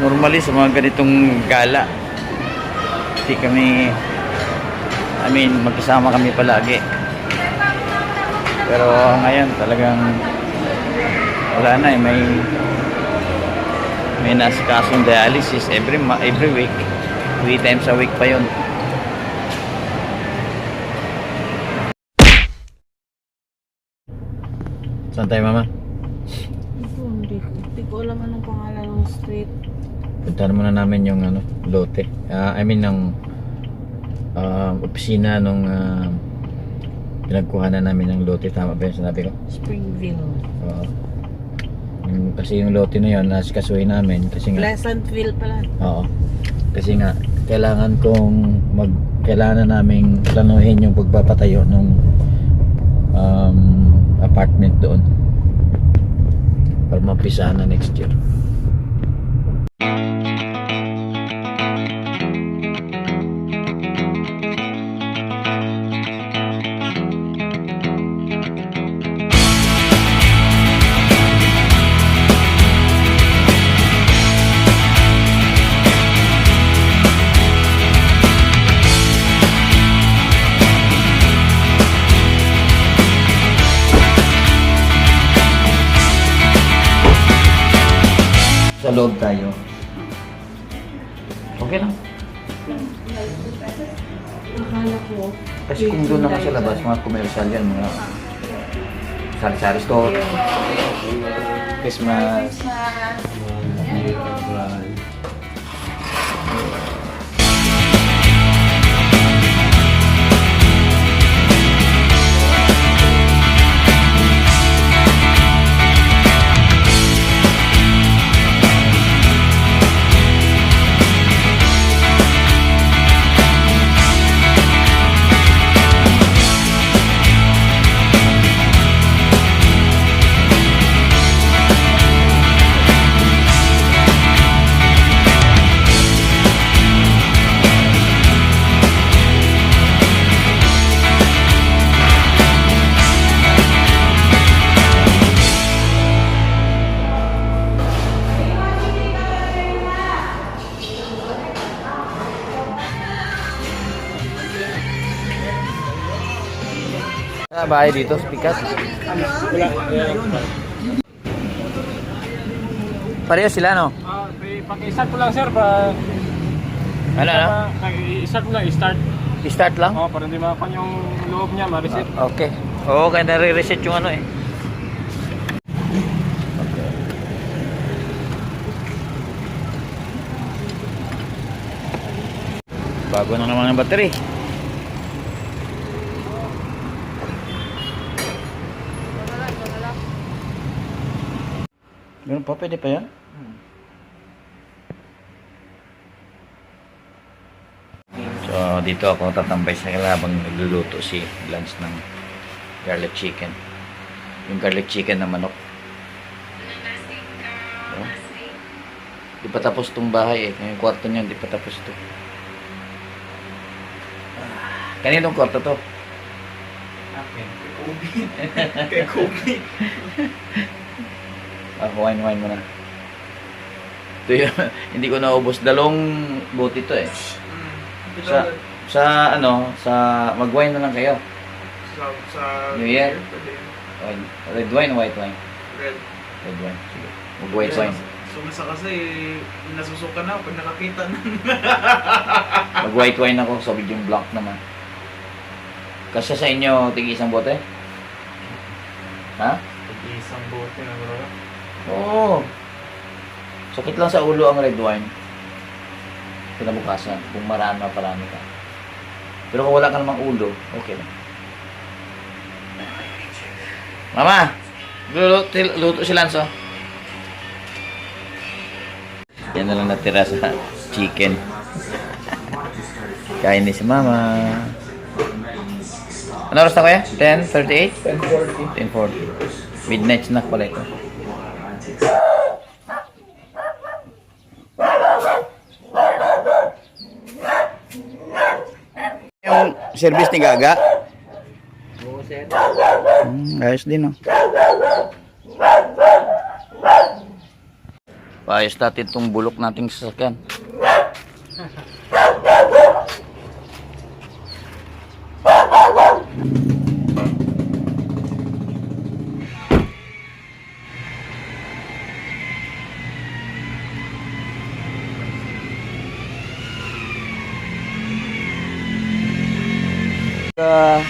normally sa mga ganitong gala. Hindi kami, I mean, magkasama kami palagi. Pero ngayon talagang wala na eh, may may nasikasong dialysis every every week. Three times a week pa yun. Saan tayo mama? Ko. Alam anong pangalan ng street. Puntahan muna namin yung ano, lote. Ah, I mean, ng ah, opisina nung uh, pinagkuhanan namin ng lote. Tama ba yung sinabi ko? Springville. Oo. Yung- kasi yung lote na yun, nasikasuhin namin. Kasi nga, Pleasantville pala. oo. Kasi nga, kailangan kong mag, kailangan na naming planuhin yung pagpapatayo ng um, apartment doon. Para mapisahan na next year. Sa loob tayo. Okay lang. Akala ko. Kasi kung doon naman sa labas, mga commercial yan, mga sari-sari store, Christmas. Ah, bahay dito, pikas. Pareho sila, no? Ah, paki-start ko lang sir pa Ano, ano? i-start ko lang, i-start. I-start lang? Oh, para hindi mapan yung loob niya, ma-reset. Ah, Okay. Oo, kaya nare-reset yung ano eh. Bago na naman ang battery. Meron pa, pwede pa yan? So, dito ako tatambay sa kanila habang nagluluto si Lance ng garlic chicken. Yung garlic chicken na manok. Oh. Di pa tapos tong bahay eh. Yung kwarto niya, di pa tapos to. Ah, Kaninong kwarto to? Kay Kobe. Ah, wine wine mo na. Ito yun, hindi ko naubos. Dalawang buti to eh. Sa, sa ano, sa mag-wine na lang kayo. sa, sa New Year? pwede. Wine. Red wine o white wine? Red. Red wine. Sige. Mag-white wine. Sumisa kasi, nasusuka na pag nakakita na. Mag-white wine ako, sabi yung black naman. Kasi sa inyo, tig isang bote? Ha? Isang bote na bro. Oo. Sakit lang sa ulo ang red wine. Kinabukasan, kung marami parami ka. Pero kung wala ka namang ulo, okay lang. Mama! Luto, luto si Lanzo. Yan na lang natira sa chicken. Kain ni si Mama. Ano oras na kaya? 10.38? 1040. 10.40. Midnight snack pala ito. Service ni Gaga? Oo sir. Hmm, ayos din, no? Paayos natin itong bulok nating sasakyan. Uh,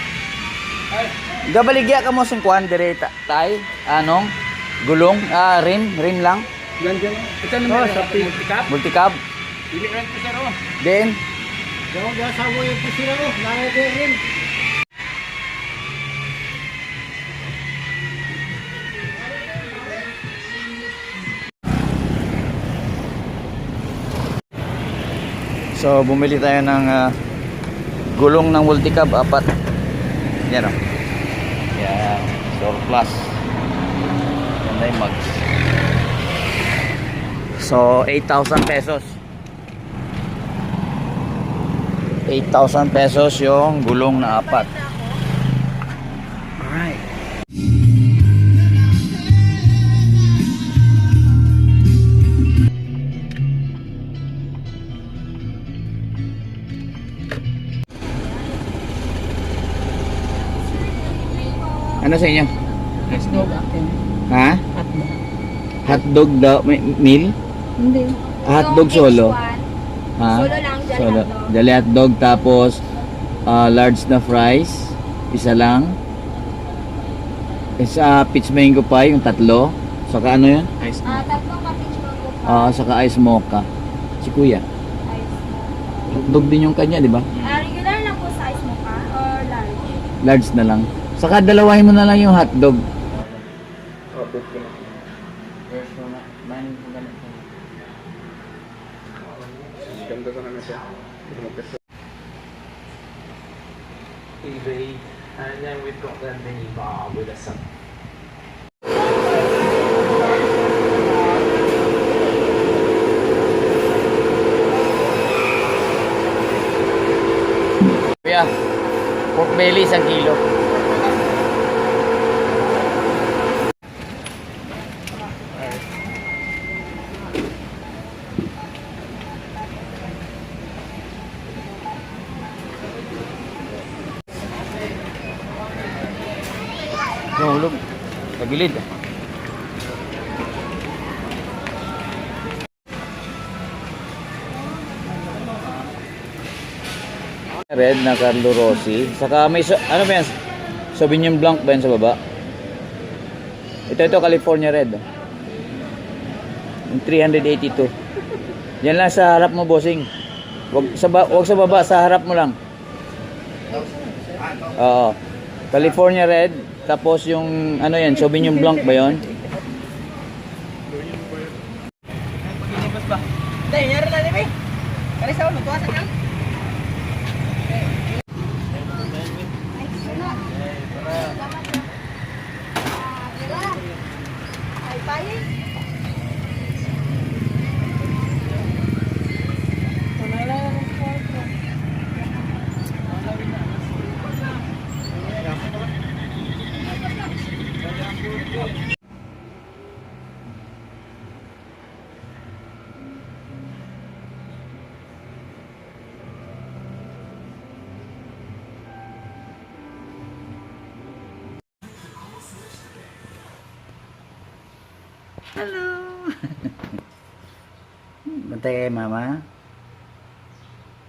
Gabaligya ka mo sing kuan dire ta- tay anong gulong ah rim rim lang Ganyan. Ito naman sa multicap. multicab Dili rin ko sir oh. then Daw daw sa mo yung pisira oh. Nangay rin. so bumili tayo ng ah, gulong ng multicab apat. Yan o yan. Surplus ganda yung mags so 8,000 pesos. 8,000 pesos yung gulong na apat ano sa inyo? Hotdog akin. ha? Hotdog. hotdog daw may meal? Hindi. hotdog solo? H1, Ha? Solo lang, jolly Solo. hotdog. Jolly hotdog tapos ah, large na fries. Isa lang. Isa peach mango pie, yung tatlo. Saka ano yun? Nice. Ah, tatlong package mango pa. Ah, saka ice mocha. Si kuya. Ice mo. Hotdog din yung kanya, di ba? Ah, regular lang po sa ice mocha or large? Large na lang. Saka dalawahin mo na lang yung hotdog. Oh, book ko na. Ganda ka naman siya. TV, and then we've got the mini bar with a sun. Kuya, pork belly isang kilo. Nahulog. Sa gilid. Red na Carlo Rossi. Saka may, so, ano ba yan? Sauvignon Blanc ba yan sa baba? Ito, ito, California Red. Yung 382. Yan lang sa harap mo, bossing. Wag sa, ba, wag sa baba, sa harap mo lang. Oo. California Red. Tapos yung, ano yan, Sauvignon Blanc ba yon? Hello! Bantay kay mama?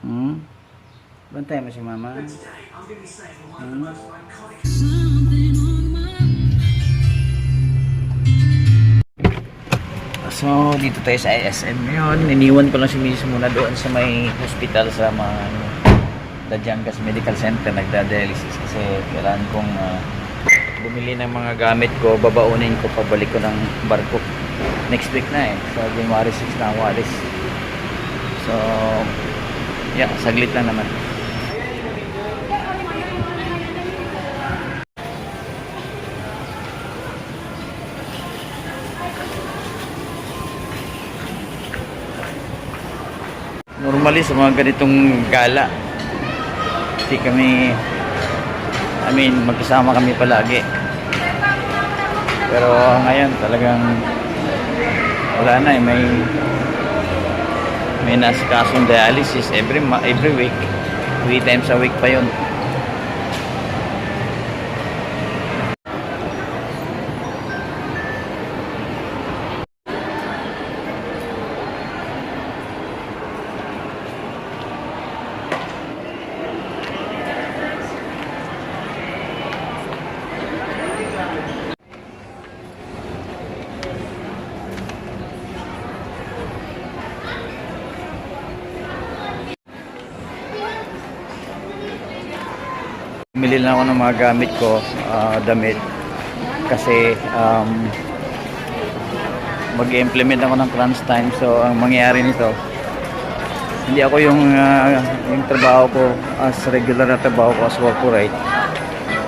Hmm? Bantay mo si mama? Hmm? So, dito tayo sa ISM ngayon. Niniwan ko lang si Mrs. muna doon sa may hospital sa mga ano, Dajangas Medical Center. Nagda-dialysis kasi kailangan kong ah, bumili ng mga gamit ko. Babaunin ko pabalik ko ng barko. Next week na eh. So, January 6 na ako alis. So, yeah, saglit lang naman. normally sa mga ganitong gala hindi kami I mean magkasama kami palagi pero ngayon talagang wala na eh, may may nasikasong dialysis every every week. Three times a week pa yun. Bumili lang ako ng mga gamit ko, ah, damit. Kasi um, mag-implement ako ng crunch time. So, ang mangyayari nito, hindi ako yung, ah, yung trabaho ko as regular na trabaho ko as corporate.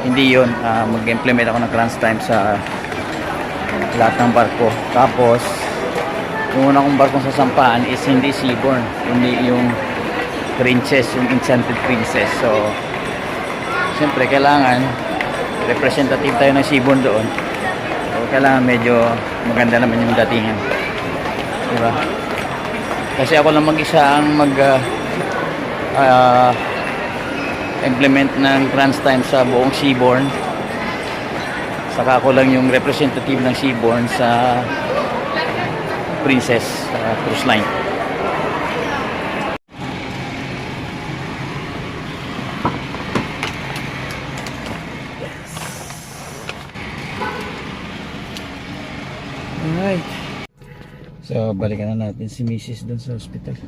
Hindi yun. ah, mag-implement ako ng crunch time sa lahat ng barko. Tapos, yung una kong barkong sasampaan is hindi seaborn. Hindi yung princess, yung enchanted princess. So, Siyempre, kailangan representative tayo ng Seaborn doon. So, kailangan medyo maganda naman yung datingan. Diba? Kasi ako lang mag-isa ang mag ah, ah, implement ng trans time sa buong Seaborn. Saka ako lang yung representative ng Seaborn sa Princess ah, Cruise Line. So, balikan na natin si Mrs. doon sa hospital.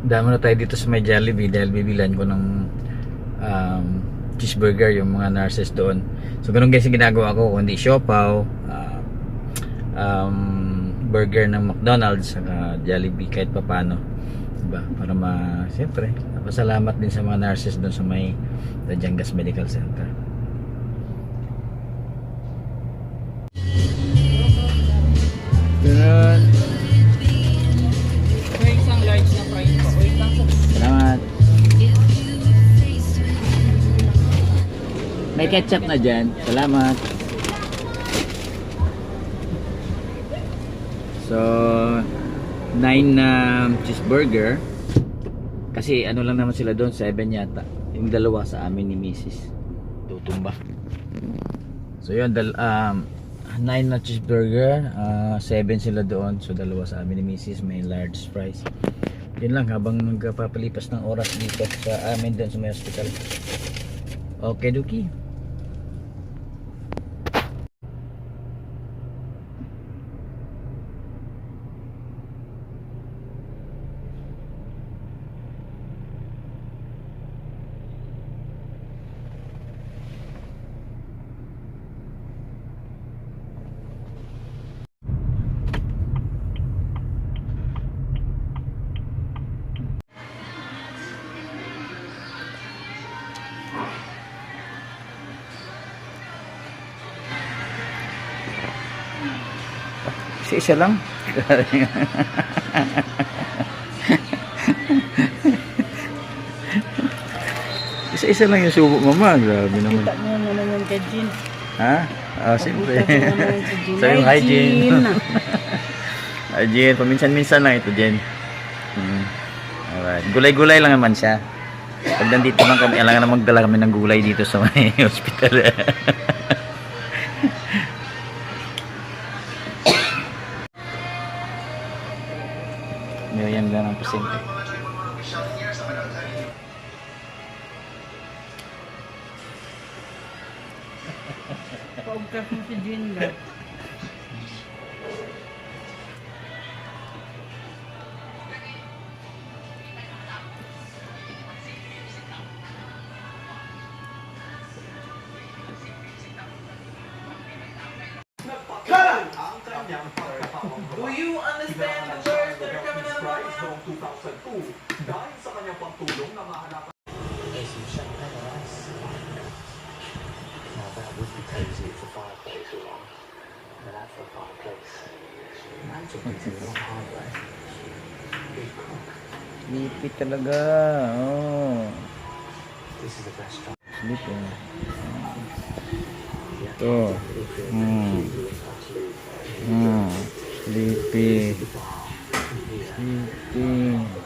Dami na tayo dito sa may Jollibee dahil bibilan ko ng um, cheeseburger yung mga nurses doon. So, ganun guys yung ginagawa ko. Kundi siopaw, uh, um, burger ng McDonald's, saka Jollibee kahit papano diba? Para ma, siyempre, napasalamat din sa mga nurses doon sa may Dajangas Medical Center. Ganun. May isang large na fries pa. Wait lang sa Salamat. May ketchup na dyan. Salamat. So, 9 na cheeseburger. Kasi ano lang naman sila doon, 7 yata. Yung dalawa sa amin ni Mrs. Tutumba. So yun, dal um, 9 na cheeseburger, 7 sila doon. So dalawa sa amin ni Mrs. May large fries. Yun lang habang nagpapalipas ng oras dito sa amin doon sa may hospital. Okay, Duki. Isa-isa lang. Isa-isa lang yung subo mama. Grabe naman. Kita mo naman yung kay Jean. Ha? Ah, siyempre. Kay Jean. Sabi mo, hi, Jean. Jean. Ay, Jen, paminsan-minsan lang ito, Jen. Hmm. Alright. Gulay-gulay lang naman siya. Pag nandito lang kami, alam na magdala kami ng gulay dito sa may hospital. simple. Mouth? There's some champagne on ice. Now that would be cozy if the fireplace was on. And that's the fireplace. Imagine it's one highway. Big cook. Lipit talaga. Oh. This is the best job. Sleeping. Ito. Hmm. Hmm. Sleeping. Sleeping.